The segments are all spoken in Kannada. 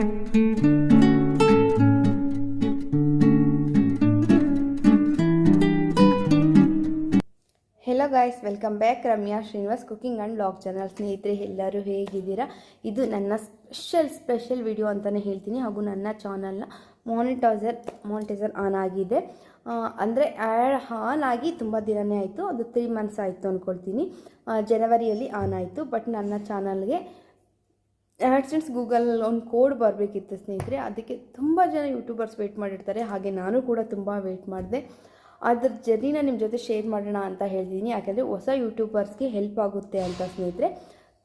Hello guys welcome back Ramya Srinivas cooking and blog channel ಸ್ನೇಹಿತರೆ ಎಲ್ಲರೂ ಹೇಗಿದ್ದೀರಾ ಇದು ನನ್ನ ಸ್ಪೆಷಲ್ ಸ್ಪೆಷಲ್ ವಿಡಿಯೋ ಅಂತಲೇ ಹೇಳ್ತೀನಿ. ಹಾಗೂ ನನ್ನ ಚಾನಲ್ನ ಮಾನಿಟೈಸರ್ ಮಾನಿಟೈಸರ್ ಆನ್ ಆಗಿದೆ. ಅಂದರೆ ಆನ್ ಆಗಿ ತುಂಬ ದಿನವೇ ಆಯಿತು. ಅದು ತ್ರೀ ಮಂತ್ಸ್ ಆಯಿತು ಅಂದ್ಕೊಳ್ತೀನಿ ಜನವರಿಯಲ್ಲಿ ಆನ್ ಆಯಿತು. ಬಟ್ ನನ್ನ ಚಾನಲ್ಗೆ ಆ್ಯಡ್ಸೆನ್ಸ್ ಗೂಗಲ್ ಒಂದು ಕೋಡ್ ಬರಬೇಕಿತ್ತು ಸ್ನೇಹಿತರೆ, ಅದಕ್ಕೆ ತುಂಬ ಜನ ಯೂಟ್ಯೂಬರ್ಸ್ ವೆಯ್ಟ್ ಮಾಡಿರ್ತಾರೆ. ಹಾಗೆ ನಾನು ಕೂಡ ತುಂಬ ವೆಯ್ಟ್ ಮಾಡಿದೆ. ಅದ್ರ ಜರ್ನಿನ ನಿಮ್ಮ ಜೊತೆ ಶೇರ್ ಮಾಡೋಣ ಅಂತ ಹೇಳಿದ್ದೀನಿ ಯಾಕೆಂದರೆ ಹೊಸ ಯೂಟ್ಯೂಬರ್ಸ್ಗೆ ಹೆಲ್ಪ್ ಆಗುತ್ತೆ ಅಂತ ಸ್ನೇಹಿತರೆ.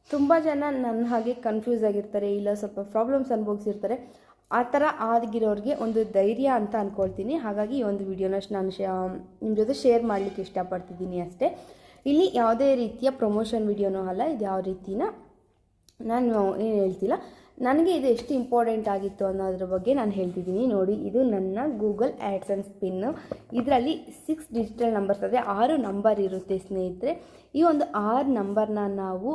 ತುಂಬ ಜನ ನನ್ನ ಹಾಗೆ ಕನ್ಫ್ಯೂಸ್ ಆಗಿರ್ತಾರೆ, ಇಲ್ಲ ಸ್ವಲ್ಪ ಪ್ರಾಬ್ಲಮ್ಸ್ ಅನುಭವಿಸಿರ್ತಾರೆ. ಆ ಥರ ಆಗಿರೋರಿಗೆ ಒಂದು ಧೈರ್ಯ ಅಂತ ಅಂದ್ಕೊಳ್ತೀನಿ ಹಾಗಾಗಿ ಈ ಒಂದು ವಿಡಿಯೋನ ನಾನು ನಿಮ್ಮ ಜೊತೆ ಶೇರ್ ಮಾಡಲಿಕ್ಕೆ ಇಷ್ಟಪಡ್ತಿದ್ದೀನಿ ಅಷ್ಟೇ. ಇಲ್ಲಿ ಯಾವುದೇ ರೀತಿಯ ಪ್ರಮೋಷನ್ ವಿಡಿಯೋನೂ ಅಲ್ಲ, ಇದು ಯಾವ ರೀತಿನ ನಾನು ಏನು ಹೇಳ್ತಿಲ್ಲ? ನನಗೆ ಇದು ಎಷ್ಟು ಇಂಪಾರ್ಟೆಂಟ್ ಆಗಿತ್ತು ಅನ್ನೋದ್ರ ಬಗ್ಗೆ ನಾನು ಹೇಳ್ತಿದ್ದೀನಿ. ನೋಡಿ, ಇದು ನನ್ನ ಗೂಗಲ್ ಆ್ಯಡ್ಸನ್ಸ್ ಪಿನ್ನು ಇದರಲ್ಲಿ ಸಿಕ್ಸ್ ಡಿಜಿಟಲ್ ನಂಬರ್ಸ್ ಅಂದರೆ ಆರು ನಂಬರ್ ಇರುತ್ತೆ ಸ್ನೇಹಿತರೆ. ಈ ಒಂದು ಆರು ನಂಬರ್ನ ನಾವು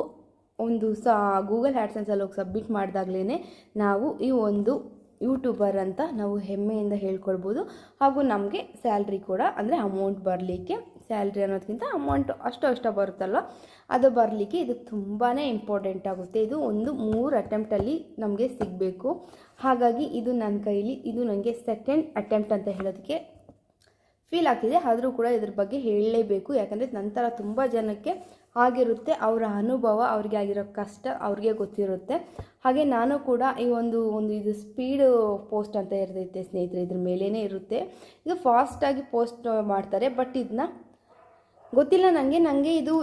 ಒಂದು ಸ ಗೂಗಲ್ ಆ್ಯಡ್ಸನ್ಸಲ್ಲಿ ಹೋಗಿ ಸಬ್ಮಿಟ್ ಮಾಡಿದಾಗಲೇ ನಾವು ಈ ಒಂದು ಯೂಟ್ಯೂಬರ್ ಅಂತ ನಾವು ಹೆಮ್ಮೆಯಿಂದ ಹೇಳ್ಕೊಳ್ಬೋದು. ಹಾಗೂ ನಮಗೆ ಸ್ಯಾಲ್ರಿ ಕೂಡ, ಅಂದರೆ ಅಮೌಂಟ್ ಬರಲಿಕ್ಕೆ ಸ್ಯಾಲ್ರಿ ಅನ್ನೋದಕ್ಕಿಂತ ಅಮೌಂಟ್ ಅಷ್ಟು ಅಷ್ಟು ಬರುತ್ತಲ್ಲ ಅದು ಬರಲಿಕ್ಕೆ ಇದು ತುಂಬಾ ಇಂಪಾರ್ಟೆಂಟ್ ಆಗುತ್ತೆ. ಇದು ಒಂದು ಮೂರು ಅಟೆಂಪ್ಟಲ್ಲಿ ನಮಗೆ ಸಿಗಬೇಕು. ಹಾಗಾಗಿ ಇದು ನನ್ನ ಕೈಲಿ, ಇದು ನನಗೆ ಸೆಕೆಂಡ್ ಅಟೆಂಪ್ಟ್ ಅಂತ ಹೇಳೋದಕ್ಕೆ ಫೀಲ್ ಆಗ್ತಿದೆ. ಆದರೂ ಕೂಡ ಇದ್ರ ಬಗ್ಗೆ ಹೇಳಲೇಬೇಕು. ಯಾಕಂದರೆ ನಂತರ ತುಂಬ ಜನಕ್ಕೆ ಆಗಿರುತ್ತೆ. ಅವರ ಅನುಭವ ಅವ್ರಿಗೆ ಆಗಿರೋ ಕಷ್ಟ ಅವ್ರಿಗೆ ಗೊತ್ತಿರುತ್ತೆ. ಹಾಗೆ ನಾನು ಕೂಡ ಈ ಒಂದು ಒಂದು ಇದು ಸ್ಪೀಡ್ ಪೋಸ್ಟ್ ಅಂತ ಇರ್ತೈತೆ ಸ್ನೇಹಿತರೆ, ಇದ್ರ ಮೇಲೇ ಇರುತ್ತೆ. ಇದು ಫಾಸ್ಟಾಗಿ ಪೋಸ್ಟ್ ಮಾಡ್ತಾರೆ ಬಟ್ ಇದನ್ನ ಗೊತ್ತಿಲ್ಲ ನನಗೆ ನನಗೆ ಇದು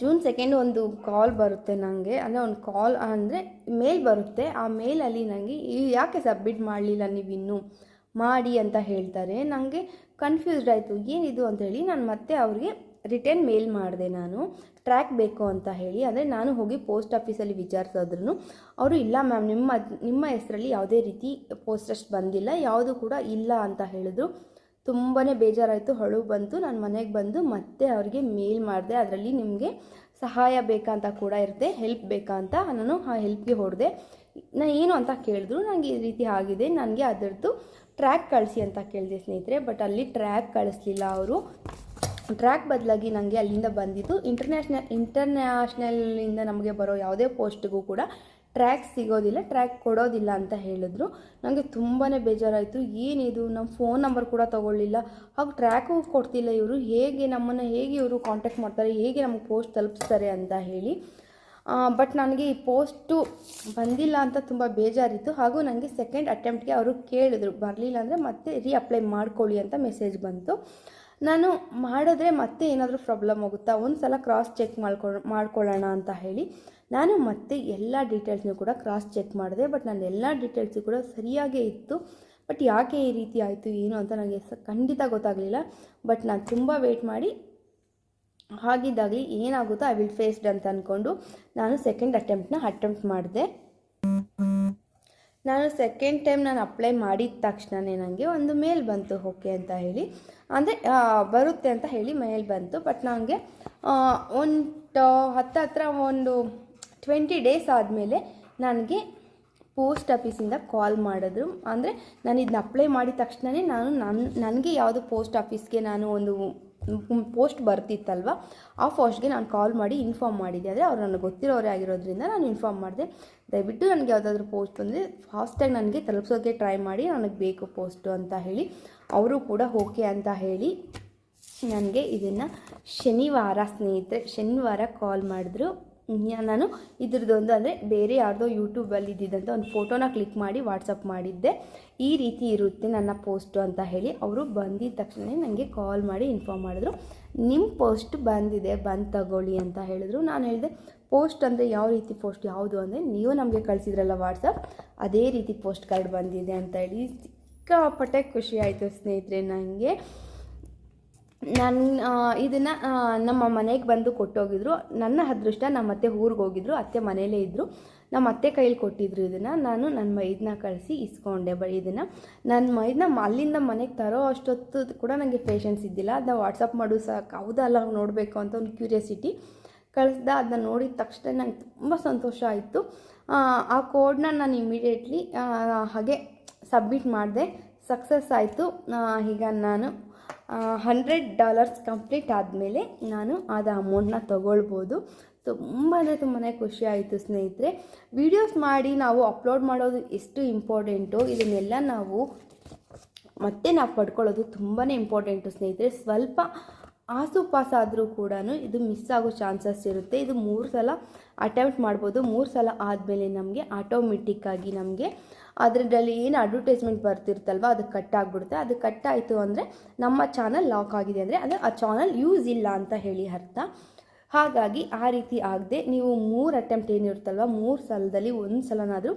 ಜೂನ್ ಸೆಕೆಂಡ್ ಒಂದು ಕಾಲ್ ಬರುತ್ತೆ ನನಗೆ ಅಂದರೆ ಒಂದು ಕಾಲ್ ಅಂದರೆ ಮೇಲ್ ಬರುತ್ತೆ. ಆ ಮೇಲಲ್ಲಿ ನನಗೆ ಯಾಕೆ ಸಬ್ಮಿಟ್ ಮಾಡಲಿಲ್ಲ ನೀವು ಇನ್ನೂ? ಮಾಡಿ ಅಂತ ಹೇಳ್ತಾರೆ. ನನಗೆ ಕನ್ಫ್ಯೂಸ್ಡ್ ಆಯಿತು. ಏನಿದು ಅಂತ ಹೇಳಿ ನಾನು ಮತ್ತೆ ಅವ್ರಿಗೆ ರಿಟರ್ನ್ ಮೇಲ್ ಮಾಡಿದೆ ನಾನು. ಟ್ರ್ಯಾಕ್ ಬೇಕು ಅಂತ ಹೇಳಿ. ಅಂದರೆ ನಾನು ಹೋಗಿ ಪೋಸ್ಟ್ ಆಫೀಸಲ್ಲಿ ವಿಚಾರಿಸಿದ್ರು ಅವರು ಇಲ್ಲ ಮ್ಯಾಮ್, ನಿಮ್ಮ ನಿಮ್ಮ ಹೆಸರಲ್ಲಿ ಯಾವುದೇ ರೀತಿ ಪೋಸ್ಟಸ್ಟ್ ಬಂದಿಲ್ಲ. ಯಾವುದು ಕೂಡ ಇಲ್ಲ ಅಂತ ಹೇಳಿದ್ರು. ತುಂಬಾ ಬೇಜಾರಾಯಿತು. ಹೊಳು ಬಂತು. ನಾನು ಮನೆಗೆ ಬಂದು ಮತ್ತೆ ಅವ್ರಿಗೆ ಮೇಲ್ ಮಾಡಿದೆ. ಅದರಲ್ಲಿ ನಿಮಗೆ ಸಹಾಯ ಬೇಕಾ ಅಂತ ಕೂಡ ಇರುತ್ತೆ ಹೆಲ್ಪ್ ಬೇಕಾ ಅಂತ ನಾನು ಆ ಹೆಲ್ಪ್ಗೆ ಹೊಡೆದೆ. ನಾನು ಏನು ಅಂತ ಕೇಳಿದ್ರು. ನನಗೆ ಈ ರೀತಿ ಆಗಿದೆ. ನನಗೆ ಅದರದ್ದು ಟ್ರ್ಯಾಕ್ ಕಳಿಸಿ ಅಂತ ಕೇಳಿದೆ ಸ್ನೇಹಿತರೆ. ಬಟ್ ಅಲ್ಲಿ ಟ್ರ್ಯಾಕ್ ಕಳಿಸ್ಲಿಲ್ಲ ಅವರು. ಟ್ರ್ಯಾಕ್ ಬದಲಾಗಿ ನನಗೆ ಅಲ್ಲಿಂದ ಬಂದಿದ್ದು ಇಂಟರ್ನ್ಯಾಷನಲ್ ಇಂಟರ್ನ್ಯಾಷನಲ್ನಿಂದ ನಮಗೆ ಬರೋ ಯಾವುದೇ ಪೋಸ್ಟ್ಗೂ ಕೂಡ ಟ್ರ್ಯಾಕ್ ಸಿಗೋದಿಲ್ಲ, ಟ್ರ್ಯಾಕ್ ಕೊಡೋದಿಲ್ಲ ಅಂತ ಹೇಳಿದ್ರು. ನನಗೆ ತುಂಬಾ ಬೇಜಾರಾಯಿತು. ಏನಿದು? ನಮ್ಮ ಫೋನ್ ನಂಬರ್ ಕೂಡ ತೊಗೊಳ್ಳಿಲ್ಲ. ಹಾಗೂ ಟ್ರ್ಯಾಕು ಕೊಡ್ತಿಲ್ಲ ಇವರು. ಹೇಗೆ ನಮ್ಮನ್ನು ಹೇಗೆ ಇವರು ಕಾಂಟ್ಯಾಕ್ಟ್ ಮಾಡ್ತಾರೆ? ಹೇಗೆ ನಮಗೆ ಪೋಸ್ಟ್ ತಲುಪಿಸ್ತಾರೆ ಅಂತ ಹೇಳಿ. ಬಟ್ ನನಗೆ ಈ ಪೋಸ್ಟು ಬಂದಿಲ್ಲ ಅಂತ ತುಂಬ ಬೇಜಾರಿತ್ತು. ಹಾಗೂ ನನಗೆ ಸೆಕೆಂಡ್ ಅಟೆಂಪ್ಟ್ಗೆ ಅವರು ಕೇಳಿದ್ರು. ಬರಲಿಲ್ಲ ಅಂದರೆ ಮತ್ತೆ ರೀ ಅಪ್ಲೈ ಮಾಡ್ಕೊಳ್ಳಿ ಅಂತ ಮೆಸೇಜ್ ಬಂತು. ನಾನು ಮಾಡಿದ್ರೆ ಮತ್ತೆ ಏನಾದರೂ ಪ್ರಾಬ್ಲಮ್ ಆಗುತ್ತಾ ಒಂದು ಸಲ ಕ್ರಾಸ್ ಚೆಕ್ ಮಾಡ್ಕೊ ಮಾಡ್ಕೊಳ್ಳೋಣ ಅಂತ ಹೇಳಿ ನಾನು ಮತ್ತೆ ಎಲ್ಲ ಡೀಟೇಲ್ಸ್ನೂ ಕೂಡ ಕ್ರಾಸ್ ಚೆಕ್ ಮಾಡಿದೆ. ಬಟ್ ನನ್ನ ಎಲ್ಲ ಡೀಟೇಲ್ಸು ಕೂಡ ಸರಿಯಾಗೇ ಇತ್ತು. ಬಟ್ ಯಾಕೆ ಈ ರೀತಿ ಆಯಿತು, ಏನು ಅಂತ ನನಗೆ ಖಂಡಿತ ಗೊತ್ತಾಗಲಿಲ್ಲ. ಬಟ್ ನಾನು ತುಂಬ ವೆಯ್ಟ್ ಮಾಡಿ ಹಾಗಿದ್ದಾಗಲಿ ಏನಾಗುತ್ತೋ ಐ ವಿಲ್ ಫೇಸ್ಡ್ ಅಂತ ಅಂದ್ಕೊಂಡು ನಾನು ಸೆಕೆಂಡ್ ಅಟೆಂಪ್ಟನ್ನ ಅಟೆಂಪ್ಟ್ ಮಾಡಿದೆ. ನಾನು ಸೆಕೆಂಡ್ ಟೈಮ್ ನಾನು ಅಪ್ಲೈ ಮಾಡಿದ ತಕ್ಷಣವೇ ನನಗೆ ಒಂದು ಮೇಲ್ ಬಂತು ಓಕೆ ಅಂತ ಹೇಳಿ. ಅಂದರೆ ಬರುತ್ತೆ ಅಂತ ಹೇಳಿ ಮೇಲ್ ಬಂತು. ಬಟ್ ನನಗೆ ಒಂದು ಹತ್ತು ಹತ್ರ ಒಂದು ಟ್ವೆಂಟಿ ಡೇಸ್ ಆದಮೇಲೆ ನನಗೆ ಪೋಸ್ಟ್ ಆಫೀಸಿಂದ ಕಾಲ್ ಮಾಡಿದ್ರು. ಅಂದರೆ, ನಾನು ಇದನ್ನ ಅಪ್ಲೈ ಮಾಡಿದ ತಕ್ಷಣವೇ ನಾನು ನನ್ನ ನನಗೆ ಯಾವುದು ಪೋಸ್ಟ್ ಆಫೀಸ್ಗೆ ನಾನು ಒಂದು ಪೋಸ್ಟ್ ಬರ್ತಿತ್ತಲ್ವ? ಆ ಪೋಸ್ಟ್ಗೆ ನಾನು ಕಾಲ್ ಮಾಡಿ ಇನ್ಫಾರ್ಮ್ ಮಾಡಿದ್ದೆ. ಆದರೆ ಅವ್ರು ನನಗೆ ಗೊತ್ತಿರೋರೇ ಆಗಿರೋದ್ರಿಂದ ನಾನು ಇನ್ಫಾರ್ಮ್ ಮಾಡಿದೆ. ದಯವಿಟ್ಟು ನನಗೆ ಯಾವುದಾದ್ರೂ ಪೋಸ್ಟ್ ಅಂದರೆ ಫಾಸ್ಟಾಗಿ ನನಗೆ ತಲುಪಿಸೋಕ್ಕೆ ಟ್ರೈ ಮಾಡಿ, ನನಗೆ ಬೇಕು ಪೋಸ್ಟು ಅಂತ ಹೇಳಿ. ಅವರು ಕೂಡ ಓಕೆ ಅಂತ ಹೇಳಿ ನನಗೆ ಇದನ್ನು ಶನಿವಾರ ಸ್ನೇಹಿತರೆ, ಶನಿವಾರ ಕಾಲ್ ಮಾಡಿದ್ರು. ನಾನು ಇದ್ರದ್ದೊಂದು ಅಂದರೆ ಬೇರೆ ಯಾರ್ದೋ ಯೂಟ್ಯೂಬಲ್ಲಿ ಇದ್ದಿದ್ದಂಥ ಒಂದು ಫೋಟೋನ ಕ್ಲಿಕ್ ಮಾಡಿ ವಾಟ್ಸಪ್ ಮಾಡಿದ್ದೆ. ಈ ರೀತಿ ಇರುತ್ತೆ ನನ್ನ ಪೋಸ್ಟು ಅಂತ ಹೇಳಿ ಅವರು ಬಂದಿದ್ದ ತಕ್ಷಣ ನನಗೆ ಕಾಲ್ ಮಾಡಿ ಇನ್ಫಾರ್ಮ್ ಮಾಡಿದ್ರು. ನಿಮ್ಮ ಪೋಸ್ಟ್ ಬಂದಿದೆ, ಬಂದು ತಗೊಳ್ಳಿ ಅಂತ ಹೇಳಿದ್ರು. ನಾನು ಹೇಳಿದೆ ಪೋಸ್ಟ್ ಅಂದರೆ ಯಾವ ರೀತಿ ಪೋಸ್ಟ್ ಯಾವುದು? ಅಂದರೆ ನೀವು ನಮಗೆ ಕಳಿಸಿದ್ರಲ್ಲ ವಾಟ್ಸಪ್ ಅದೇ ರೀತಿ ಪೋಸ್ಟ್ ಕಾರ್ಡ್ ಬಂದಿದೆ ಅಂತ ಹೇಳಿ ಸಿಕ್ಕಾಪಟ್ಟೆ ಖುಷಿ ಆಯಿತು ಸ್ನೇಹಿತರೆ ನನಗೆ ನನ್ನ ಇದನ್ನು ನಮ್ಮ ಮನೆಗೆ ಬಂದು ಕೊಟ್ಟೋಗಿದ್ರು. ನನ್ನ ಅದೃಷ್ಟ ನಮ್ಮ ಅತ್ತೆ ಊರಿಗೆ ಹೋಗಿದ್ರು, ಅತ್ತೆ ಮನೇಲೇ ಇದ್ದರು ನಮ್ಮ ಅತ್ತೆ ಕೈಲಿ ಕೊಟ್ಟಿದ್ರು ಇದನ್ನು. ನಾನು ನನ್ನ ಮೈದನ್ನ ಕಳಿಸಿ ಇಸ್ಕೊಂಡೆ ಬ, ಇದನ್ನು. ನನ್ನ ಮೈದನ್ನ ಅಲ್ಲಿಂದ ಮನೆಗೆ ತರೋ ಅಷ್ಟೊತ್ತು ಕೂಡ ನನಗೆ ಪೇಷನ್ಸ್ ಇದ್ದಿಲ್ಲ. ಅದನ್ನ ವಾಟ್ಸಪ್ ಮಾಡು ಸಾಕು ಹೌದಲ್ಲ ನೋಡಬೇಕು ಅಂತ ಒಂದು ಕ್ಯೂರಿಯಾಸಿಟಿ ಕಳಿಸ್ದ ಅದನ್ನ ನೋಡಿದ ತಕ್ಷಣ ನಂಗೆ ತುಂಬ ಸಂತೋಷ ಆಯಿತು. ಆ ಕೋಡ್ನ ನಾನು ಇಮಿಡಿಯೇಟ್ಲಿ ಹಾಗೆ ಸಬ್ಮಿಟ್ ಮಾಡಿದೆ. ಸಕ್ಸಸ್ ಆಯಿತು. ಈಗ ನಾನು ಹಂಡ್ರೆಡ್ ಡಾಲರ್ಸ್ ಕಂಪ್ಲೀಟ್ ಆದಮೇಲೆ ನಾನು ಆದ ಅಮೌಂಟ್ನ ತೊಗೊಳ್ಬೋದು. ತುಂಬ ಅಂದರೆ ತುಂಬಾ ಖುಷಿ ಆಯಿತು ಸ್ನೇಹಿತರೆ. ವೀಡಿಯೋಸ್ ಮಾಡಿ ನಾವು ಅಪ್ಲೋಡ್ ಮಾಡೋದು ಎಷ್ಟು ಇಂಪಾರ್ಟೆಂಟು ಇದನ್ನೆಲ್ಲ ನಾವು ಮತ್ತೆ ನಾವು ಪಡ್ಕೊಳ್ಳೋದು ತುಂಬಾ ಇಂಪಾರ್ಟೆಂಟು ಸ್ನೇಹಿತರೆ. ಸ್ವಲ್ಪ ಆಸುಪಾಸಾದರೂ ಕೂಡ ಇದು ಮಿಸ್ ಆಗೋ ಚಾನ್ಸಸ್ ಇರುತ್ತೆ. ಇದು ಮೂರು ಸಲ ಅಟೆಂಪ್ಟ್ ಮಾಡ್ಬೋದು. ಮೂರು ಸಲ ಆದಮೇಲೆ ನಮಗೆ ಆಟೋಮೆಟಿಕ್ಕಾಗಿ ನಮಗೆ ಅದರಲ್ಲಿ ಏನು ಅಡ್ವರ್ಟೈಸ್ಮೆಂಟ್ ಬರ್ತಿರ್ತಲ್ವ, ಅದು ಕಟ್ ಆಗಿಬಿಡುತ್ತೆ. ಅದು ಕಟ್ ಆಯಿತು ಅಂದರೆ ನಮ್ಮ ಚಾನಲ್ ಲಾಕ್ ಆಗಿದೆ ಅಂದರೆ ಅದು ಆ ಚಾನಲ್ ಯೂಸ್ ಇಲ್ಲ ಅಂತ ಹೇಳಿ ಅರ್ಥ. ಹಾಗಾಗಿ ಆ ರೀತಿ ಆಗದೆ ನೀವು ಮೂರು ಅಟೆಂಪ್ಟ್ ಏನಿರುತ್ತಲ್ವ, ಮೂರು ಸಲದಲ್ಲಿ ಒಂದು ಸಲನಾದರೂ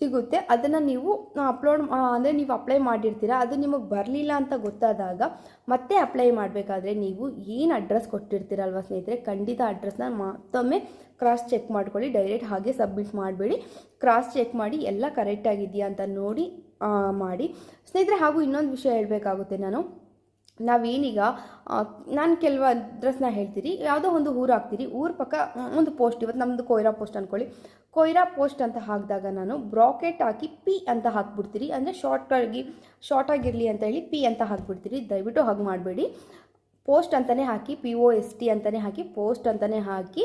ಸಿಗುತ್ತೆ. ಅದನ್ನು ನೀವು ಅಪ್ಲೋಡ್ ಅಂದರೆ ನೀವು ಅಪ್ಲೈ ಮಾಡಿರ್ತೀರ, ಅದು ನಿಮಗೆ ಬರಲಿಲ್ಲ ಅಂತ ಗೊತ್ತಾದಾಗ ಮತ್ತೆ ಅಪ್ಲೈ ಮಾಡಬೇಕಾದ್ರೆ ನೀವು ಏನು ಅಡ್ರೆಸ್ ಕೊಟ್ಟಿರ್ತೀರಲ್ವ ಸ್ನೇಹಿತರೆ, ಖಂಡಿತ ಅಡ್ರೆಸ್ನ ಮತ್ತೊಮ್ಮೆ ಕ್ರಾಸ್ ಚೆಕ್ ಮಾಡ್ಕೊಳ್ಳಿ ಡೈರೆಕ್ಟ್ ಹಾಗೆ ಸಬ್ಮಿಟ್ ಮಾಡಬೇಡಿ. ಕ್ರಾಸ್ ಚೆಕ್ ಮಾಡಿ, ಎಲ್ಲ ಕರೆಕ್ಟಾಗಿದೆಯಾ ಅಂತ ನೋಡಿ ಮಾಡಿ. ಸ್ನೇಹಿತರೆ, ಹಾಗೂ ಇನ್ನೊಂದು ವಿಷಯ ಹೇಳಬೇಕಾಗುತ್ತೆ ನಾನು. ನಾವೇನೀಗ ನಾನು ಕೆಲವು ಅಡ್ರೆಸ್ನ ಹೇಳ್ತೀರಿ, ಯಾವುದೋ ಒಂದು ಊರು ಹಾಕ್ತೀರಿ, ಊರ ಪಕ್ಕ ಒಂದು ಪೋಸ್ಟ್ ಇವತ್ತು ನಮ್ಮದು ಕೊಯ್ರಾ ಪೋಸ್ಟ್ ಅಂದ್ಕೊಳ್ಳಿ ಕೊಯ್ರಾ ಪೋಸ್ಟ್ ಅಂತ ಹಾಕಿದಾಗ ನಾನು ಬ್ರಾಕೆಟ್ ಹಾಕಿ ಪಿ ಅಂತ ಹಾಕ್ಬಿಡ್ತೀರಿ, ಅಂದರೆ ಶಾರ್ಟಾಗಿ ಶಾರ್ಟ್ ಆಗಿರಲಿ ಅಂತ ಹೇಳಿ ಪಿ ಅಂತ ಹಾಕ್ಬಿಡ್ತೀರಿ. ದಯವಿಟ್ಟು ಹಾಗೆ ಮಾಡಬೇಡಿ. ಪೋಸ್ಟ್ ಅಂತಲೇ ಹಾಕಿ ಪಿ ಒ ಎಸ್ ಟಿ ಅಂತಲೇ ಹಾಕಿ ಪೋಸ್ಟ್ ಅಂತಲೇ ಹಾಕಿ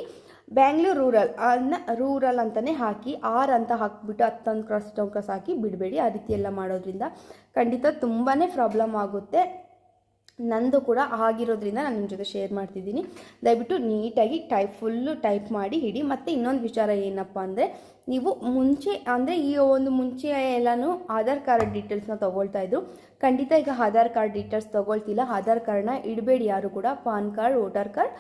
ಬ್ಯಾಂಗ್ಳೂರು ರೂರಲ್ ಅನ್ನ ರೂರಲ್ ಅಂತಲೇ ಹಾಕಿ ಆರ್ ಅಂತ ಹಾಕ್ಬಿಟ್ಟು ಹತ್ತೊಂದು ಕ್ರಾಸ್ ಇಷ್ಟೊಂದು ಕ್ರಾಸ್ ಹಾಕಿ ಬಿಡಬೇಡಿ. ಆ ರೀತಿ ಎಲ್ಲ ಮಾಡೋದ್ರಿಂದ ಖಂಡಿತ ತುಂಬಾ ಪ್ರಾಬ್ಲಮ್ ಆಗುತ್ತೆ. ನಂದು ಕೂಡ ಆಗಿರೋದ್ರಿಂದ ನಾನು ನಿಮ್ಮ ಜೊತೆ ಶೇರ್ ಮಾಡ್ತಿದ್ದೀನಿ. ದಯವಿಟ್ಟು ನೀಟಾಗಿ ಟೈಪ್ ಫುಲ್ಲು ಟೈಪ್ ಮಾಡಿ ಹಿಡಿ. ಮತ್ತು ಇನ್ನೊಂದು ವಿಚಾರ ಏನಪ್ಪ ಅಂದರೆ, ನೀವು ಮುಂಚೆ, ಅಂದರೆ ಈ ಒಂದು ಮುಂಚೆ ಎಲ್ಲನೂ ಆಧಾರ್ ಕಾರ್ಡ್ ಡೀಟೇಲ್ಸ್ನ ತೊಗೊಳ್ತಾ ಇದ್ರು. ಖಂಡಿತ ಈಗ ಆಧಾರ್ ಕಾರ್ಡ್ ಡೀಟೇಲ್ಸ್ ತೊಗೊಳ್ತಿಲ್ಲ. ಆಧಾರ್ ಕಾರ್ಡ್ನ ಇಡಬೇಡಿ ಯಾರು ಕೂಡ. ಪಾನ್ ಕಾರ್ಡ್, ವೋಟರ್ ಕಾರ್ಡ್,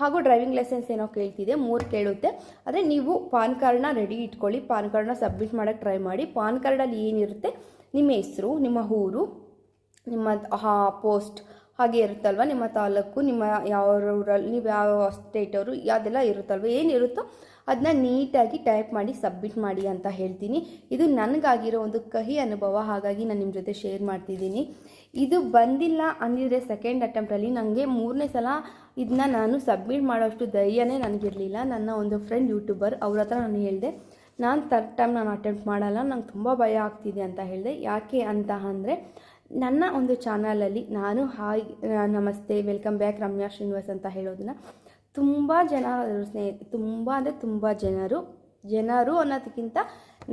ಹಾಗೂ ಡ್ರೈವಿಂಗ್ ಲೈಸೆನ್ಸ್ ಏನೋ ಕೇಳ್ತಿದೆ. ಮೂರು ಕೇಳುತ್ತೆ. ಆದರೆ ನೀವು ಪಾನ್ ಕಾರ್ಡ್ನ ರೆಡಿ ಇಟ್ಕೊಳ್ಳಿ. ಪಾನ್ ಕಾರ್ಡ್ನ ಸಬ್ಮಿಟ್ ಮಾಡೋಕ್ಕೆ ಟ್ರೈ ಮಾಡಿ. ಪಾನ್ ಕಾರ್ಡಲ್ಲಿ ಏನಿರುತ್ತೆ? ನಿಮ್ಮ ಹೆಸರು, ನಿಮ್ಮ ಊರು, ನಿಮ್ಮ ಪೋಸ್ಟ್ ಹಾಗೆ ಇರುತ್ತಲ್ವ? ನಿಮ್ಮ ತಾಲೂಕು, ನಿಮ್ಮ ಯಾವ ಊರಲ್ಲಿ, ನೀವು ಯಾವ ಸ್ಟೇಟವರು ಅದೆಲ್ಲ ಇರುತ್ತಲ್ವ? ಏನಿರುತ್ತೋ ಅದನ್ನ ನೀಟಾಗಿ ಟೈಪ್ ಮಾಡಿ ಸಬ್ಮಿಟ್ ಮಾಡಿ ಅಂತ ಹೇಳ್ತೀನಿ. ಇದು ನನಗಾಗಿರೋ ಒಂದು ಕಹಿ ಅನುಭವ, ಹಾಗಾಗಿ ನಾನು ನಿಮ್ಮ ಜೊತೆ ಶೇರ್ ಮಾಡ್ತಿದ್ದೀನಿ. ಇದು ಬಂದಿಲ್ಲ ಅಂದಿದ್ರೆ ಸೆಕೆಂಡ್ ಅಟೆಂಪ್ಟಲ್ಲಿ ನನಗೆ ಮೂರನೇ ಸಲ ಇದನ್ನ ನಾನು ಸಬ್ಮಿಟ್ ಮಾಡೋಷ್ಟು ಧೈರ್ಯನೇ ನನಗಿರಲಿಲ್ಲ. ನನ್ನ ಒಂದು ಫ್ರೆಂಡ್ ಯೂಟ್ಯೂಬರ್ ಅವ್ರ ಹತ್ರ ನಾನು ಹೇಳಿದೆ, ನಾನು ಥರ್ಡ್ ಟೈಮ್ ನಾನು ಅಟೆಂಪ್ಟ್ ಮಾಡಲ್ಲ, ನಂಗೆ ತುಂಬ ಭಯ ಆಗ್ತಿದೆ ಅಂತ ಹೇಳಿದೆ. ಯಾಕೆ ಅಂತ ಅಂದರೆ ನನ್ನ ಒಂದು ಚಾನಲಲ್ಲಿ ನಾನು ಹಾಯ್ ನಮಸ್ತೆ, ವೆಲ್ಕಮ್ ಬ್ಯಾಕ್ ರಮ್ಯಾ ಶ್ರೀನಿವಾಸ್ ಅಂತ ಹೇಳೋದನ್ನ ತುಂಬ ಜನ ಸ್ನೇಹಿತ ತುಂಬ ಅಂದರೆ ತುಂಬ ಜನರು ಜನರು ಅನ್ನೋದಕ್ಕಿಂತ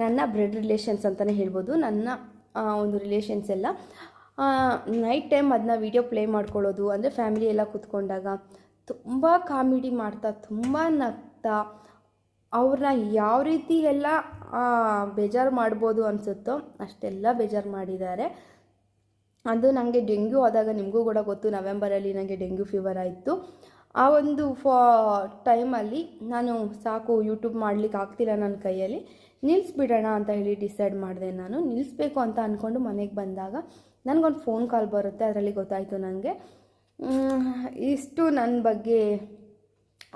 ನನ್ನ ಬ್ರೆಡ್ ರಿಲೇಷನ್ಸ್ ಅಂತಲೇ ಹೇಳ್ಬೋದು. ನನ್ನ ಒಂದು ರಿಲೇಷನ್ಸ್ ಎಲ್ಲ ನೈಟ್ ಟೈಮ್ ಅದನ್ನ ವೀಡಿಯೋ ಪ್ಲೇ ಮಾಡ್ಕೊಳ್ಳೋದು, ಅಂದರೆ ಫ್ಯಾಮಿಲಿ ಎಲ್ಲ ಕೂತ್ಕೊಂಡಾಗ ತುಂಬ ಕಾಮಿಡಿ ಮಾಡ್ತಾ, ತುಂಬ ನಗ್ತಾ, ಅವ್ರನ್ನ ಯಾವ ರೀತಿ ಎಲ್ಲ ಬೇಜಾರು ಮಾಡ್ಬೋದು ಅನಿಸುತ್ತೋ ಅಷ್ಟೆಲ್ಲ ಬೇಜಾರು ಮಾಡಿದ್ದಾರೆ. ಅದು ನನಗೆ ಡೆಂಗ್ಯೂ ಆದಾಗ ನಿಮಗೂ ಕೂಡ ಗೊತ್ತು, ನವೆಂಬರಲ್ಲಿ ನನಗೆ ಡೆಂಗ್ಯೂ ಫೀವರ್ ಆಯಿತು. ಆ ಒಂದು ಫಾ ಟೈಮಲ್ಲಿ ನಾನು ಸಾಕು ಯೂಟ್ಯೂಬ್ ಮಾಡಲಿಕ್ಕೆ ಆಗ್ತಿಲ್ಲ ನನ್ನ ಕೈಯಲ್ಲಿ. ನಿಲ್ಲಿಸ್ಬಿಡೋಣ ಅಂತ ಹೇಳಿ ಡಿಸೈಡ್ ಮಾಡಿದೆ ನಾನು. ನಿಲ್ಲಿಸ್ಬೇಕು ಅಂತ ಅಂದ್ಕೊಂಡು ಮನೆಗೆ ಬಂದಾಗ ನನಗೊಂದು ಫೋನ್ ಕಾಲ್ ಬರುತ್ತೆ, ಅದರಲ್ಲಿ ಗೊತ್ತಾಯಿತು ನನಗೆ ಇಷ್ಟು ನನ್ನ ಬಗ್ಗೆ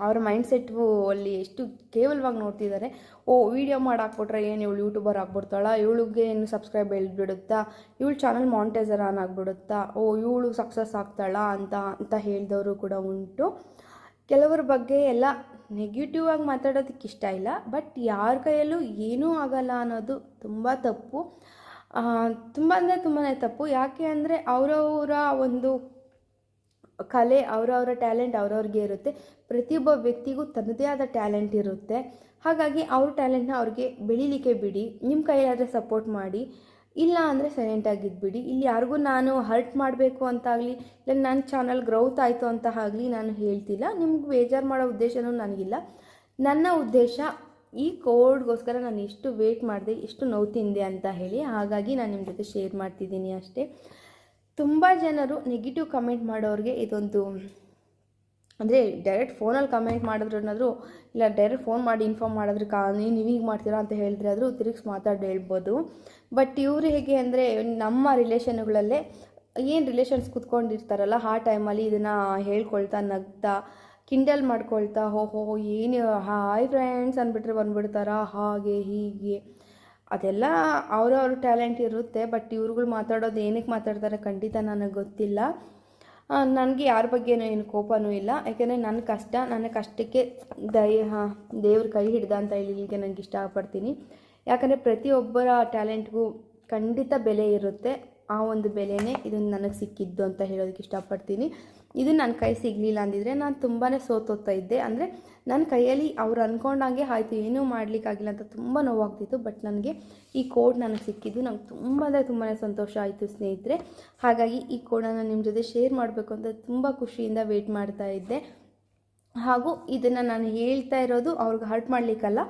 ಅವ್ರ ಮೈಂಡ್ಸೆಟ್ಟು ಅಲ್ಲಿ ಎಷ್ಟು ಕೇವಲವಾಗಿ ನೋಡ್ತಿದ್ದಾರೆ ಓ ವಿಡಿಯೋ ಮಾಡಿ ಹಾಕ್ಬಿಟ್ರೆ ಏನು ಇವಳು ಯೂಟ್ಯೂಬರ್ ಆಗ್ಬಿಡ್ತಾಳ, ಇವಳಿಗೆ ಏನು ಸಬ್ಸ್ಕ್ರೈಬ್ ಹೇಳ್ಬಿಡುತ್ತಾ, ಇವಳು ಚಾನಲ್ ಮಾನಿಟೈಸರ್ ಆನ್ ಆಗಿಬಿಡುತ್ತಾ, ಓ, ಇವಳು ಸಕ್ಸಸ್ ಆಗ್ತಾಳ ಅಂತ ಅಂತ ಹೇಳಿದವರು ಕೂಡ ಉಂಟು. ಕೆಲವರ ಬಗ್ಗೆ ಎಲ್ಲ ನೆಗೆಟಿವ್ ಆಗಿ ಮಾತಾಡೋದಕ್ಕೆ ಇಷ್ಟ ಇಲ್ಲ ಬಟ್ ಯಾರ ಕೈಯಲ್ಲೂ ಏನೂ ಆಗಲ್ಲ ಅನ್ನೋದು ತುಂಬ ತಪ್ಪು. ತುಂಬ ಅಂದರೆ ತುಂಬಾ ತಪ್ಪು. ಯಾಕೆ ಅಂದರೆ ಅವರವರ ಒಂದು ಕಲೆ ಅವರವರ ಟ್ಯಾಲೆಂಟ್ ಅವ್ರವ್ರಿಗೆ ಇರುತ್ತೆ. ಪ್ರತಿಯೊಬ್ಬ ವ್ಯಕ್ತಿಗೂ ತನ್ನದೇ ಆದ ಟ್ಯಾಲೆಂಟ್ ಇರುತ್ತೆ. ಹಾಗಾಗಿ ಅವ್ರ ಟ್ಯಾಲೆಂಟ್ನ ಅವ್ರಿಗೆ ಬೆಳೀಲಿಕ್ಕೆ ಬಿಡಿ. ನಿಮ್ಮ ಕೈಯಾದರೆ ಸಪೋರ್ಟ್ ಮಾಡಿ. ಇಲ್ಲ ಅಂದರೆ ಸೈಲೆಂಟಾಗಿದ್ಬಿಡಿ ಇಲ್ಲಿ ಯಾರಿಗೂ ನಾನು ಹರ್ಟ್ ಮಾಡಬೇಕು ಅಂತಾಗಲಿ ಇಲ್ಲ ನನ್ನ ಚಾನಲ್ ಗ್ರೌತ್ ಆಯಿತು ಅಂತ ಆಗಲಿ ನಾನು ಹೇಳ್ತಿಲ್ಲ. ನಿಮ್ಗೆ ಬೇಜಾರು ಮಾಡೋ ಉದ್ದೇಶನೂ ನನಗಿಲ್ಲ. ನನ್ನ ಉದ್ದೇಶ, ಈ ಕೋಡ್ಗೋಸ್ಕರ ನಾನು ಎಷ್ಟು ವೇಟ್ ಮಾಡಿದೆ ಎಷ್ಟು ನೋವು ತಿಂದೆ ಅಂತ ಹೇಳಿ ಹಾಗಾಗಿ ನಾನು ನಿಮ್ಮ ಜೊತೆ ಶೇರ್ ಮಾಡ್ತಿದ್ದೀನಿ ಅಷ್ಟೇ. ತುಂಬ ಜನರು ನೆಗೆಟಿವ್ ಕಮೆಂಟ್ ಮಾಡೋರಿಗೆ ಇದೊಂದು, ಅಂದರೆ ಡೈರೆಕ್ಟ್ ಫೋನಲ್ಲಿ ಕಮೆಂಟ್ ಮಾಡಿದ್ರನ್ನಾದರೂ, ಇಲ್ಲ ಡೈರೆಕ್ಟ್ ಫೋನ್ ಮಾಡಿ ಇನ್ಫಾರ್ಮ್ ಮಾಡಿದ್ರೆ ಕಾ ನೀವು ಹೀಗೆ ಮಾಡ್ತೀರಾ ಅಂತ ಹೇಳಿದ್ರೆ ಆದರೂ ತಿರುಗಿಸಿ ಮಾತಾಡಿ ಹೇಳ್ಬೋದು ಬಟ್ ಇವರು ಹೇಗೆ ಅಂದರೆ ನಮ್ಮ ರಿಲೇಷನ್ಗಳಲ್ಲೇ ಏನು ರಿಲೇಷನ್ಸ್ ಕೂತ್ಕೊಂಡಿರ್ತಾರಲ್ಲ, ಆ ಟೈಮಲ್ಲಿ ಇದನ್ನು ಹೇಳ್ಕೊಳ್ತಾ ನಗ್ತಾ ಕಿಂಡಲ್ ಮಾಡ್ಕೊಳ್ತಾ ಹೋ ಹೋ ಏನು ಹಾಯ್ ಫ್ರೆಂಡ್ಸ್ ಅಂದ್ಬಿಟ್ರೆ ಬಂದ್ಬಿಡ್ತಾರಾ? ಹಾಗೆ, ಹೀಗೆ. ಅದೆಲ್ಲ ಅವ್ರವ್ರ ಟ್ಯಾಲೆಂಟ್ ಇರುತ್ತೆ, ಬಟ್ ಇವ್ರುಗಳು ಮಾತಾಡೋದು ಏನಕ್ಕೆ ಮಾತಾಡ್ತಾರೆ ಖಂಡಿತ ನನಗೆ ಗೊತ್ತಿಲ್ಲ. ನನಗೆ ಯಾರ ಬಗ್ಗೆನೂ ಏನು ಕೋಪನೂ ಇಲ್ಲ. ಯಾಕೆಂದರೆ ನನ್ನ ಕಷ್ಟ, ನನ್ನ ಕಷ್ಟಕ್ಕೆ ದಯ ದೇವ್ರ ಕೈ ಹಿಡ್ದ ಅಂತ ಹೇಳಲಿಕ್ಕೆ ನನಗೆ ಇಷ್ಟಪಡ್ತೀನಿ ಯಾಕಂದರೆ ಪ್ರತಿಯೊಬ್ಬರ ಟ್ಯಾಲೆಂಟ್ಗೂ ಖಂಡಿತ ಬೆಲೆ ಇರುತ್ತೆ. ಆ ಒಂದು ಬೆಲೆನೇ ಇದನ್ನು ನನಗೆ ಸಿಕ್ಕಿದ್ದು ಅಂತ ಹೇಳೋದಕ್ಕೆ ಇಷ್ಟಪಡ್ತೀನಿ ಇದು ನನ್ನ ಕೈ ಸಿಗಲಿಲ್ಲ ಅಂದಿದ್ರೆ ನಾನು ತುಂಬಾ ಸೋತೋಗ್ತಾ ಇದ್ದೆ. ಅಂದರೆ ನನ್ನ ಕೈಯಲ್ಲಿ ಅವ್ರು ಅಂದ್ಕೊಂಡಂಗೆ ಆಯಿತು, ಏನೂ ಮಾಡಲಿಕ್ಕಾಗಿಲ್ಲ ಅಂತ ತುಂಬ ನೋವಾಗ್ತಿತ್ತು. ಬಟ್ ನನಗೆ ಈ ಕೋಡ್ ನನಗೆ ಸಿಕ್ಕಿದ್ದು, ನಂಗೆ ತುಂಬ ಅಂದರೆ ತುಂಬಾ ಸಂತೋಷ ಆಯಿತು ಸ್ನೇಹಿತರೆ. ಹಾಗಾಗಿ ಈ ಕೋಡನ್ನು ನಿಮ್ಮ ಜೊತೆ ಶೇರ್ ಮಾಡಬೇಕು ಅಂತ ತುಂಬ ಖುಷಿಯಿಂದ ವೆಯ್ಟ್ ಮಾಡ್ತಾ ಇದ್ದೆ. ಹಾಗೂ ಇದನ್ನು ನಾನು ಹೇಳ್ತಾ ಇರೋದು ಅವ್ರಿಗೆ ಹರ್ಟ್ ಮಾಡಲಿಕ್ಕಲ್ಲ.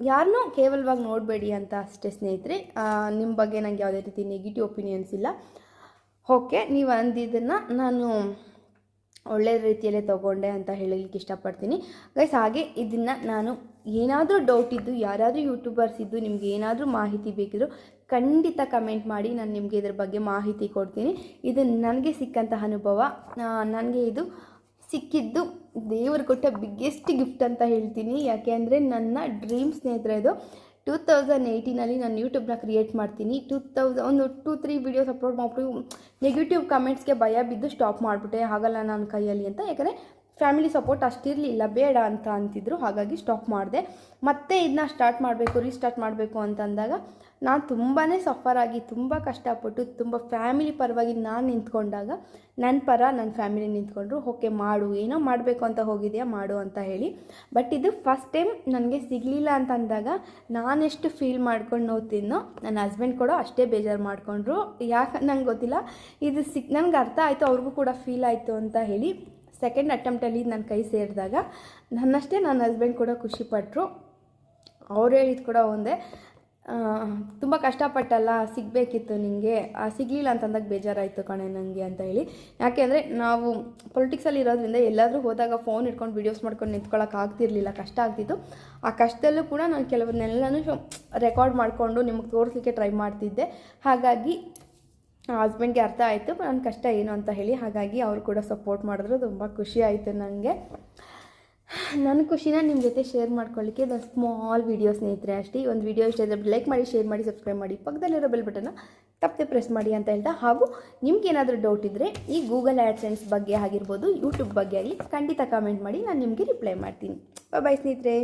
ಯಾರನ್ನೂ ಕೇವಲವಾಗಿ ನೋಡಬೇಡಿ ಅಂತ ಅಷ್ಟೇ ಸ್ನೇಹಿತರೆ. ನಿಮ್ಮ ಬಗ್ಗೆ ನನಗೆ ಯಾವುದೇ ರೀತಿ ನೆಗೆಟಿವ್ ಒಪಿನಿಯನ್ಸ್ ಇಲ್ಲ. ಓಕೆ ನೀವು ಅಂದಿದ್ದನ್ನು ನಾನು ಒಳ್ಳೆ ರೀತಿಯಲ್ಲೇ ತೊಗೊಂಡೆ ಅಂತ ಹೇಳಲಿಕ್ಕೆ ಇಷ್ಟಪಡ್ತೀನಿ. ಗೈಸ್ ಹಾಗೆ ಇದನ್ನು ನಾನು ಏನಾದರೂ ಡೌಟ್ ಇದ್ದು, ಯಾರಾದರೂ ಯೂಟ್ಯೂಬರ್ಸ್ ಇದ್ದು ನಿಮ್ಗೆ ಏನಾದರೂ ಮಾಹಿತಿ ಬೇಕಿದ್ರು ಖಂಡಿತ ಕಮೆಂಟ್ ಮಾಡಿ ನಾನು ನಿಮಗೆ ಇದ್ರ ಬಗ್ಗೆ ಮಾಹಿತಿ ಕೊಡ್ತೀನಿ. ಇದು ನನಗೆ ಸಿಕ್ಕಂತಹ ಅನುಭವ. ನನಗೆ ಇದು ಸಿಕ್ಕಿದ್ದು ದೇವರು ಕೊಟ್ಟ ಬಿಗ್ಗೆಸ್ಟ್ ಗಿಫ್ಟ್ ಅಂತ ಹೇಳ್ತೀನಿ. ಯಾಕೆ ನನ್ನ ಡ್ರೀಮ್ ಸ್ನೇಹಿತರೆ ಇದು. ಟೂ ತೌಸಂಡ್ ಏಯ್ಟೀನಲ್ಲಿ ನಾನು ಯೂಟ್ಯೂಬ್ನ ಕ್ರಿಯೇಟ್ ಮಾಡ್ತೀನಿ. ಟೂ ತೌಸ ಒಂದು ಟೂ ತ್ರೀ ವೀಡಿಯೋಸ್ ಅಪ್ಲೋಡ್ ಮಾಡಿಬಿಟ್ಟು ನೆಗೆಟಿವ್ ಕಮೆಂಟ್ಸ್ಗೆ ಭಯ ಬಿದ್ದು ಸ್ಟಾಪ್ ಮಾಡಿಬಿಟ್ಟೆ. ಆಗಲ್ಲ ನನ್ನ ಕೈಯಲ್ಲಿ ಅಂತ. ಯಾಕಂದರೆ ಫ್ಯಾಮಿಲಿ ಸಪೋರ್ಟ್ ಅಷ್ಟಿರಲಿಲ್ಲ. ಬೇಡ ಅಂತ ಅಂತಿದ್ರು. ಹಾಗಾಗಿ ಸ್ಟಾಪ್ ಮಾಡಿದೆ. ಮತ್ತೆ ಇದನ್ನ ಸ್ಟಾರ್ಟ್ ಮಾಡಬೇಕು ರೀಸ್ಟಾರ್ಟ್ ಮಾಡಬೇಕು ಅಂತ ಅಂದಾಗ ನಾನು ತುಂಬಾ ಸಫರ್ ಆಗಿ, ತುಂಬ ಕಷ್ಟಪಟ್ಟು, ತುಂಬ ಫ್ಯಾಮಿಲಿ ಪರವಾಗಿ ನಾನು ನಿಂತ್ಕೊಂಡಾಗ ನನ್ನ ಪರ ನನ್ನ ಫ್ಯಾಮಿಲಿ ನಿಂತ್ಕೊಂಡ್ರು, ಓಕೆ ಮಾಡು, ಏನೋ ಮಾಡಬೇಕು ಅಂತ ಹೋಗಿದೆಯಾ, ಮಾಡು ಅಂತ ಹೇಳಿ. ಬಟ್ ಇದು ಫಸ್ಟ್ ಟೈಮ್ ನನಗೆ ಸಿಗಲಿಲ್ಲ ಅಂತ ಅಂದಾಗ ನಾನೆಷ್ಟು ಫೀಲ್ ಮಾಡ್ಕೊಂಡು ನೋಡ್ತೀನೋ ನನ್ನ ಹಸ್ಬೆಂಡ್ ಕೂಡ ಅಷ್ಟೇ ಬೇಜಾರು ಮಾಡಿಕೊಂಡ್ರು. ಯಾಕೆ ನಂಗೆ ಗೊತ್ತಿಲ್ಲ. ಇದು ಸಿಕ್ ನನಗೆ ಅರ್ಥ ಆಯಿತು, ಅವ್ರಿಗೂ ಕೂಡ ಫೀಲ್ ಆಯಿತು ಅಂತ ಹೇಳಿ ಸೆಕೆಂಡ್ ಅಟೆಂಪ್ಟಲ್ಲಿ ನನ್ನ ಕೈ ಸೇರಿದಾಗ ನನ್ನಷ್ಟೇ ನನ್ನ ಹಸ್ಬೆಂಡ್ ಕೂಡ ಖುಷಿಪಟ್ಟರು ಅವ್ರು ಹೇಳಿದ ಕೂಡ ಒಂದೇ ತುಂಬ ಕಷ್ಟಪಟ್ಟಲ್ಲ ಸಿಗಬೇಕಿತ್ತು ನಿನಗೆ ಸಿಗಲಿಲ್ಲ ಅಂತಂದಾಗ ಬೇಜಾರಾಯಿತು ಕಣೆ ನನಗೆ ಅಂತ ಹೇಳಿ. ಯಾಕೆಂದರೆ ನಾವು ಪೊಲಿಟಿಕ್ಸಲ್ಲಿ ಇರೋದ್ರಿಂದ ಎಲ್ಲಾದರೂ ಹೋದಾಗ ಫೋನ್ ಇಟ್ಕೊಂಡು ವೀಡಿಯೋಸ್ ಮಾಡ್ಕೊಂಡು ನಿಂತ್ಕೊಳ್ಳೋಕೆ ಆಗ್ತಿರ್ಲಿಲ್ಲ, ಕಷ್ಟ ಆಗ್ತಿತ್ತು. ಆ ಕಷ್ಟದಲ್ಲೂ ಕೂಡ ನಾನು ಕೆಲವನ್ನೆಲ್ಲನೂ ರೆಕಾರ್ಡ್ ಮಾಡಿಕೊಂಡು ನಿಮಗೆ ತೋರಿಸ್ಲಿಕ್ಕೆ ಟ್ರೈ ಮಾಡ್ತಿದ್ದೆ. ಹಾಗಾಗಿ ಹಸ್ಬೆಂಡ್ಗೆ ಅರ್ಥ ಆಯಿತು ನನ್ನ ಕಷ್ಟ ಏನು? ಅಂತ ಹೇಳಿ ಹಾಗಾಗಿ ಅವರು ಕೂಡ ಸಪೋರ್ಟ್ ಮಾಡಿದ್ರು, ತುಂಬ ಖುಷಿ ಆಯಿತು ನನಗೆ ನನ್ನ ಖುಷಿನ ನಿಮ್ಮ ಜೊತೆ ಶೇರ್ ಮಾಡ್ಕೊಳ್ಳಿಕ್ಕೆ ದ ಸ್ಮಾಲ್ ವೀಡಿಯೋ ಸ್ನೇಹಿತರೆ ಅಷ್ಟೇ. ಒಂದು ವಿಡಿಯೋ ಇಷ್ಟ ಇದ್ದರೆ ಲೈಕ್ ಮಾಡಿ ಶೇರ್ ಮಾಡಿ ಸಬ್ಸ್ಕ್ರೈಬ್ ಮಾಡಿ. ಪಕ್ಕದಲ್ಲಿರೋ ಬೆಲ್ ಬಟನ್ನ ತಪ್ಪದೆ ಪ್ರೆಸ್ ಮಾಡಿ ಅಂತ ಹೇಳ್ತಾ. ಹಾಗೂ ನಿಮ್ಗೇನಾದರೂ ಡೌಟ್ ಇದ್ದರೆ ಈ ಗೂಗಲ್ ಆ್ಯಡ್ಸೆನ್ಸ್ ಬಗ್ಗೆ ಆಗಿರ್ಬೋದು ಯೂಟ್ಯೂಬ್ ಬಗ್ಗೆ ಆಗಲಿ ಖಂಡಿತ ಕಮೆಂಟ್ ಮಾಡಿ, ನಾನು ನಿಮಗೆ ರಿಪ್ಲೈ ಮಾಡ್ತೀನಿ. ಬಾಯ್ ಸ್ನೇಹಿತರೆ.